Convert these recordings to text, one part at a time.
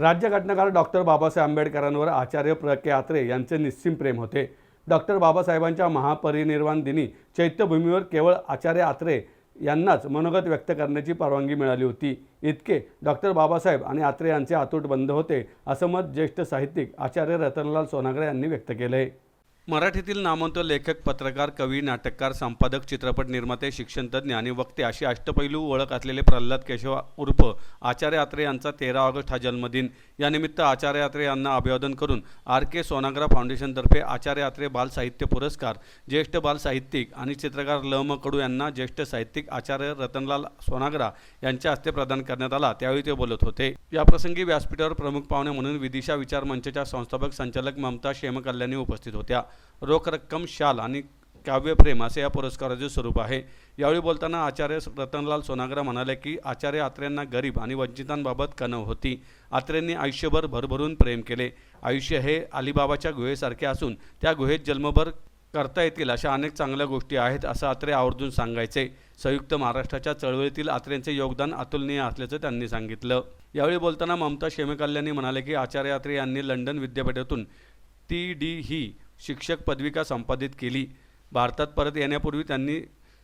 राज्यघटनाकार doctor Babasaheb आंबेडकरांवर आचार्य प्र के आत्रे यांचे निस्सीम प्रेम होते. डॉक्टर बाबासाहेबांच्या महापरिनिर्वाण दिनी चैत्यभूमीवर केवळ आचार्य आत्रे यांनाच मनोगत व्यक्त करण्याची परवानगी मिळाली होती. इतके डॉक्टर बाबासाहेब आणि आत्रे यांचे आतूट बंद होते असं मत ज्येष्ठ साहित्यिक आचार्य रतनलाल सोनागरे यांनी व्यक्त केलं आहे मराठीतील नामवंत लेखक पत्रकार कवी नाटककार संपादक चित्रपट निर्माते शिक्षणतज्ञ आणि वक्ते अशी अष्टपैलू ओळख असलेले प्रल्हाद केशव उर्फ आचार्य आत्रे यांचा तेरा ऑगस्ट हा जन्मदिन. यानिमित्त आचार्य आत्रे यांना अभिवादन करून आर के सोनाग्रा फाउंडेशनतर्फे आचार्य आत्रे बाल साहित्य पुरस्कार ज्येष्ठ बाल साहित्यिक आणि चित्रकार ल म कडू यांना ज्येष्ठ साहित्यिक आचार्य रतनलाल सोनाग्रा यांच्या हस्ते प्रदान करण्यात आला. त्यावेळी ते बोलत होते. याप्रसंगी व्यासपीठावर प्रमुख पाहुणे म्हणून विदिशा विचार मंचच्या संस्थापक संचालक ममता क्षेमकल्याणी उपस्थित होत्या. रोख रक्कम शाल आणि काव्यप्रेम असे या पुरस्काराचे स्वरूप आहे. यावेळी बोलताना आचार्य रतनलाल सोनाग्रा म्हणाले की आचार्य आत्र्यांना गरीब आणि वंचितांबाबत कणव होती. आत्र्यांनी आयुष्यभर भरभरून प्रेम केले. आयुष्य हे अलिबाबाच्या गुहेसारखे असून त्या गुहेत जन्मभर करता येतील अशा अनेक चांगल्या गोष्टी आहेत असं आत्रे आवर्जून सांगायचे. संयुक्त महाराष्ट्राच्या चळवळीतील आत्रेंचे योगदान अतुलनीय असल्याचं त्यांनी सांगितलं. यावेळी बोलताना ममता शेमेकल्याणी म्हणाले की आचार्य आत्रे यांनी लंडन विद्यापीठातून टी डी ही शिक्षक पदविका संपादित केली. भारतात परत येण्यापूर्वी त्यांनी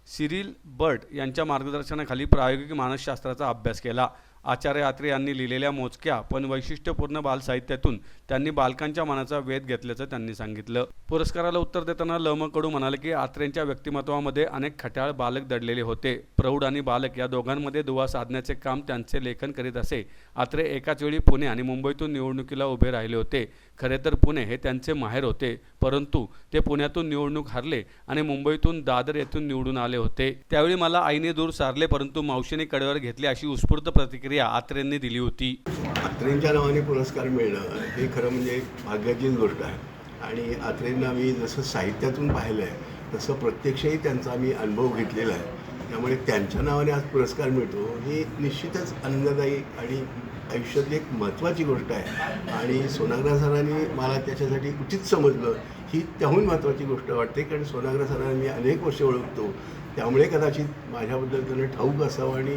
सिरिल बर्ट यांच्या मार्गदर्शनाखाली प्रायोगिक मानसशास्त्राचा अभ्यास केला. आचार्य आत्रे यांनी लिहिलेल्या मोजक्या पण वैशिष्ट्यपूर्ण बालसाहित्यातून त्यांनी बालकांच्या मनाचा वेध घेतल्याचं त्यांनी सांगितलं. पुरस्काराला उत्तर देताना लम कडू म्हणाले की आत्रेंच्या व्यक्तिमत्वामध्ये अनेक खट्याळ बालक दडलेले होते. प्रौढ आणि बालक या दोघांमध्ये दुवा साधण्याचे काम त्यांचे लेखन करीत असे. आत्रे एकाच वेळी पुणे आणि मुंबईतून निवडणुकीला उभे राहिले होते. खरे तर पुणे हे त्यांचे माहेर होते परंतु ते पुण्यातून निवडणूक हारले आणि मुंबईतून दादर येथून निवडून आले होते. त्यावेळी मला आईने दूर सारले परंतु मावशीने कडेवर घेतली अशी उत्स्फूर्त प्रतिक्रिया आत्रेंनी दिली होती. आत्रेंच्या नावाने पुरस्कार मिळणं हे खरं म्हणजे एक भाग्याचीच गोष्ट आहे. आणि आत्रेंना मी जसं साहित्यातून पाहिलं आहे तसं प्रत्यक्षही त्यांचा मी अनुभव घेतलेला आहे. त्यामुळे त्यांच्या नावाने आज पुरस्कार मिळतो ही निश्चितच आनंददायी आणि आयुष्यातली एक महत्त्वाची गोष्ट आहे. आणि सोनाग्रा सरांनी मला त्याच्यासाठी उचित समजलं ही त्याहून महत्त्वाची गोष्ट वाटते कारण सोनाग्रा सरांना मी अनेक वर्ष ओळखतो. त्यामुळे कदाचित माझ्याबद्दल त्यांना ठाऊक असावं आणि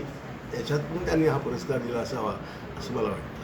त्याच्यातून त्यांनी हा पुरस्कार दिला असावा असं मला वाटतं.